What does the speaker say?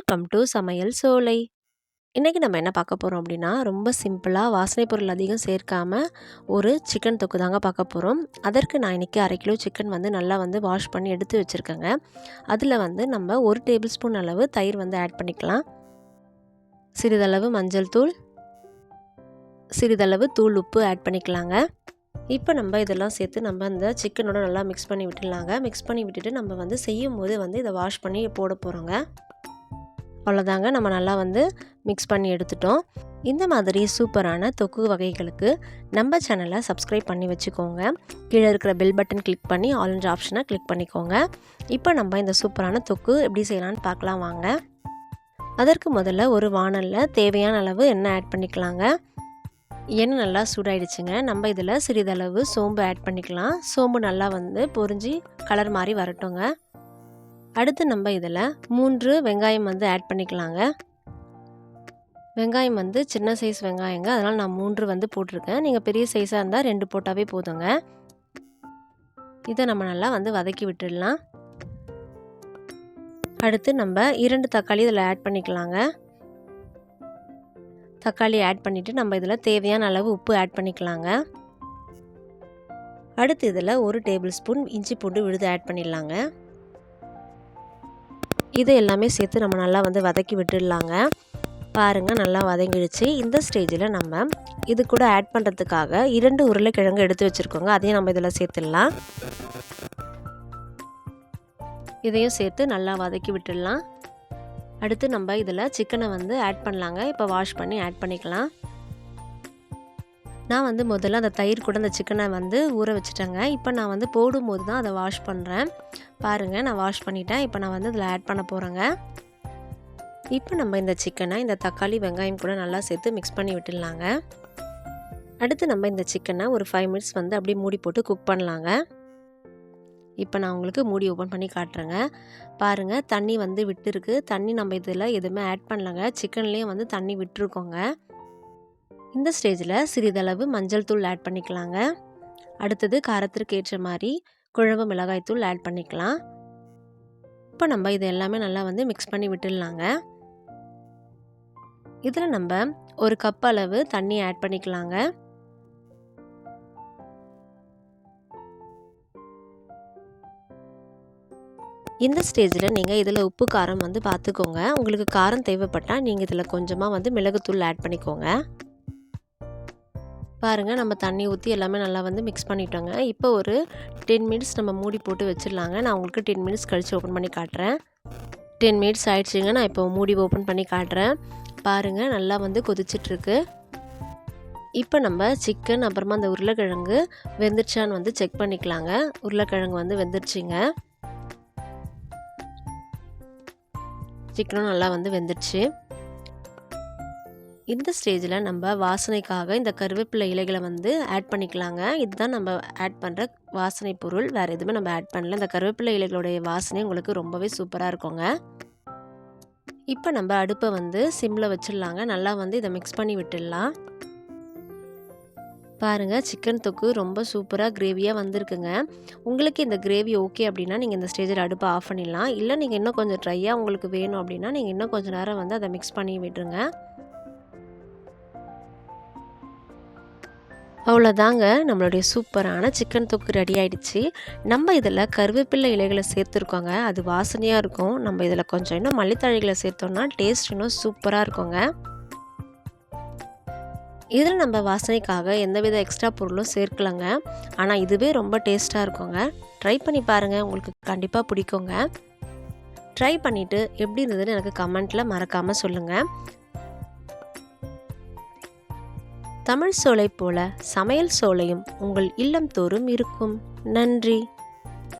Welcome to சமையல் சோலை. இன்றைக்கி நம்ம என்ன பார்க்க போகிறோம் அப்படின்னா ரொம்ப சிம்பிளாக வாசனை பொருள் அதிகம் சேர்க்காமல் ஒரு சிக்கன் தொக்கு தாங்க பார்க்க போகிறோம் அதற்கு நான் இன்றைக்கி அரை கிலோ சிக்கன் வந்து நல்லா வந்து வாஷ் பண்ணி எடுத்து வச்சுருக்கேங்க. அதில் வந்து நம்ம ஒரு டேபிள் ஸ்பூன் அளவு தயிர் வந்து ஆட் பண்ணிக்கலாம். சிறிதளவு மஞ்சள் தூள். சிறிதளவு தூள் உப்பு ஆட் பண்ணிக்கலாங்க. இப்போ நம்ம இதெல்லாம் சேர்த்து நம்ம அந்த சிக்கனோட நல்லா மிக்ஸ் பண்ணி விட்டுடலாங்க. மிக்ஸ் பண்ணி விட்டுட்டு நம்ம வந்து செய்யும் போது வந்து இதை வாஷ் பண்ணி போட போகிறோங்க அவ்வளோதாங்க. நம்ம நல்லா வந்து மிக்ஸ் பண்ணி எடுத்துட்டோம். இந்த மாதிரி சூப்பரான தொக்கு வகைகளுக்கு நம்ம சேனலை சப்ஸ்கிரைப் பண்ணி வச்சுக்கோங்க. கீழே இருக்கிற பெல் பட்டன் கிளிக் பண்ணி ஆரஞ்சு ஆப்ஷனை கிளிக் பண்ணிக்கோங்க. இப்போ நம்ம இந்த சூப்பரான தொக்கு எப்படி செய்யலான்னு பார்க்கலாம் வாங்க. அதற்கு முதல்ல ஒரு வானலில் தேவையான அளவு எண்ணெய் ஆட் பண்ணிக்கலாங்க. எண்ணெய் நல்லா சூடாயிடுச்சுங்க. நம்ம இதில் சிறிதளவு சோம்பு ஆட் பண்ணிக்கலாம். சோம்பு நல்லா வந்து பொறிஞ்சி கலர் மாதிரி வரட்டுங்க. அடுத்து நம்ம இதில் மூன்று வெங்காயம் வந்து ஆட் பண்ணிக்கலாங்க. வெங்காயம் வந்து சின்ன சைஸ் வெங்காயங்க. அதனால் நான் மூன்று வந்து போட்டிருக்கேன். நீங்கள் பெரிய சைஸாக இருந்தால் ரெண்டு போட்டாவே போதுங்க. இதை நம்ம நல்லா வந்து வதக்கி விட்டுடலாம். அடுத்து நம்ம இரண்டு தக்காளி இதில் ஆட் பண்ணிக்கலாங்க. தக்காளி ஆட் பண்ணிவிட்டு நம்ம இதில் தேவையான அளவு உப்பு ஆட் பண்ணிக்கலாங்க. அடுத்து இதில் ஒரு டேபிள் ஸ்பூன் இஞ்சி பூண்டு விழுது ஆட் பண்ணிடலாங்க. இது எல்லாமே சேர்த்து நம்ம நல்லா வந்து வதக்கி விட்டுடலாங்க. பாருங்கள் நல்லா வதங்கிடுச்சு. இந்த ஸ்டேஜில் நம்ம இது கூட ஆட் பண்ணுறதுக்காக இரண்டு உருளைக்கிழங்கு எடுத்து வச்சுருக்கோங்க. அதையும் நம்ம இதில் சேர்த்துடலாம். இதையும் சேர்த்து நல்லா வதக்கி விட்டுடலாம். அடுத்து நம்ம இதில் சிக்கனை வந்து ஆட் பண்ணலாங்க. இப்போ வாஷ் பண்ணி ஆட் பண்ணிக்கலாம். நான் வந்து முதல்ல அந்த தயிர் கூட அந்த சிக்கனை வந்து ஊற வச்சுட்டேங்க. இப்போ நான் வந்து போடும்போது தான் அதை வாஷ் பண்ணுறேன் பாருங்கள் நான் வாஷ் பண்ணிட்டேன். இப்போ நான் வந்து இதில் ஆட் பண்ண போகிறேங்க இப்போ நம்ம இந்த சிக்கனை இந்த தக்காளி வெங்காயம் கூட நல்லா சேர்த்து மிக்ஸ் பண்ணி விட்டுடலாங்க. அடுத்து நம்ம இந்த சிக்கனை ஒரு ஃபைவ் மினிட்ஸ் வந்து அப்படியே மூடி போட்டு குக் பண்ணலாங்க. இப்போ நான் உங்களுக்கு மூடி ஓப்பன் பண்ணி காட்டுறேங்க. பாருங்கள் தண்ணி வந்து விட்டுருக்கு. தண்ணி நம்ம இதில் எதுவுமே ஆட் பண்ணலங்க. சிக்கன்லேயும் வந்து தண்ணி விட்டுருக்கோங்க. இந்த ஸ்டேஜில் சிறிதளவு மஞ்சள் தூள் ஆட் பண்ணிக்கலாங்க. அடுத்தது காரத்திற்கு ஏற்ற மாதிரி குழம்பு மிளகாய் தூள் ஆட் பண்ணிக்கலாம். இப்போ நம்ம இது எல்லாமே நல்லா வந்து மிக்ஸ் பண்ணி விட்டுடலாங்க. இதில் நம்ம ஒரு கப் அளவு தண்ணி ஆட் பண்ணிக்கலாங்க. இந்த ஸ்டேஜில் நீங்கள் இதில் உப்பு காரம் வந்து பார்த்துக்கோங்க உங்களுக்கு காரம் தேவைப்பட்டால் நீங்கள் இதில் கொஞ்சமாக வந்து மிளகுத்தூள் ஆட் பண்ணிக்கோங்க. பாருங்கள் நம்ம தண்ணி ஊற்றி எல்லாமே நல்லா வந்து மிக்ஸ் பண்ணிட்டோங்க. இப்போ ஒரு டென் மினிட்ஸ் நம்ம மூடி போட்டு வச்சிடலாங்க. நான் உங்களுக்கு டென் மினிட்ஸ் கழித்து ஓப்பன் பண்ணி காட்டுறேன். டென் மினிட்ஸ் ஆயிடுச்சுங்க. நான் இப்போ மூடி ஓப்பன் பண்ணி காட்டுறேன். பாருங்கள் நல்லா வந்து கொதிச்சிட்ருக்கு. இப்போ நம்ம சிக்கன் அப்புறமா அந்த உருளைக்கிழங்கு வெந்துருச்சான்னு வந்து செக் பண்ணிக்கலாங்க. உருளைக்கிழங்கு வந்து வெந்துருச்சுங்க. சிக்கனும் நல்லா வந்து வெந்துருச்சு. இந்த ஸ்டேஜில் நம்ம வாசனைக்காக இந்த கருவேப்பிலை இலைகளை வந்து ஆட் பண்ணிக்கலாங்க. இதுதான் நம்ம ஆட் பண்ணுற வாசனை பொருள். வேறு எதுவுமே நம்ம ஆட் பண்ணல. இந்த கருவேப்பிலை இலைகளுடைய வாசனை உங்களுக்கு ரொம்பவே சூப்பராக இருக்குங்க. இப்போ நம்ம அடுப்பை வந்து சிம்மில் வச்சிடலாங்க. நல்லா வந்து இதை மிக்ஸ் பண்ணி விட்டுடலாம். பாருங்கள் சிக்கன் தொக்கு ரொம்ப சூப்பராக கிரேவியாக வந்திருக்குங்க. உங்களுக்கு இந்த கிரேவி ஓகே அப்படின்னா நீங்கள் இந்த ஸ்டேஜில் அடுப்பை ஆஃப் பண்ணிடலாம். இல்லை நீங்கள் இன்னும் கொஞ்சம் ட்ரையாக உங்களுக்கு வேணும் அப்படின்னா நீங்கள் இன்னும் கொஞ்சம் நேரம் வந்து அதை மிக்ஸ் பண்ணி விட்டுருங்க. அவ்வளோதாங்க நம்மளுடைய சூப்பரான சிக்கன் தொக்கு ரெடி ஆகிடுச்சு நம்ம இதில் கருவேப்பிள்ளை இலைகளை சேர்த்துருக்கோங்க. அது வாசனையாக இருக்கும். நம்ம இதில் கொஞ்சம் இன்னும் மல்லித்தழைகளை சேர்த்தோம்னா டேஸ்ட் இன்னும் சூப்பராக இருக்குங்க. இதில் நம்ம வாசனைக்காக எந்தவித எக்ஸ்ட்ரா பொருளும் சேர்க்கலங்க. ஆனால் இதுவே ரொம்ப டேஸ்ட்டாக இருக்குங்க. ட்ரை பண்ணி பாருங்கள் உங்களுக்கு கண்டிப்பாக பிடிக்குங்க. ட்ரை பண்ணிவிட்டு எப்படி இருந்ததுன்னு எனக்கு கமெண்ட்டில் மறக்காமல் சொல்லுங்கள் தமிழ் சோலை போல சமையல் சோலையும் உங்கள் இல்லம் தோறும் இருக்கும். நன்றி.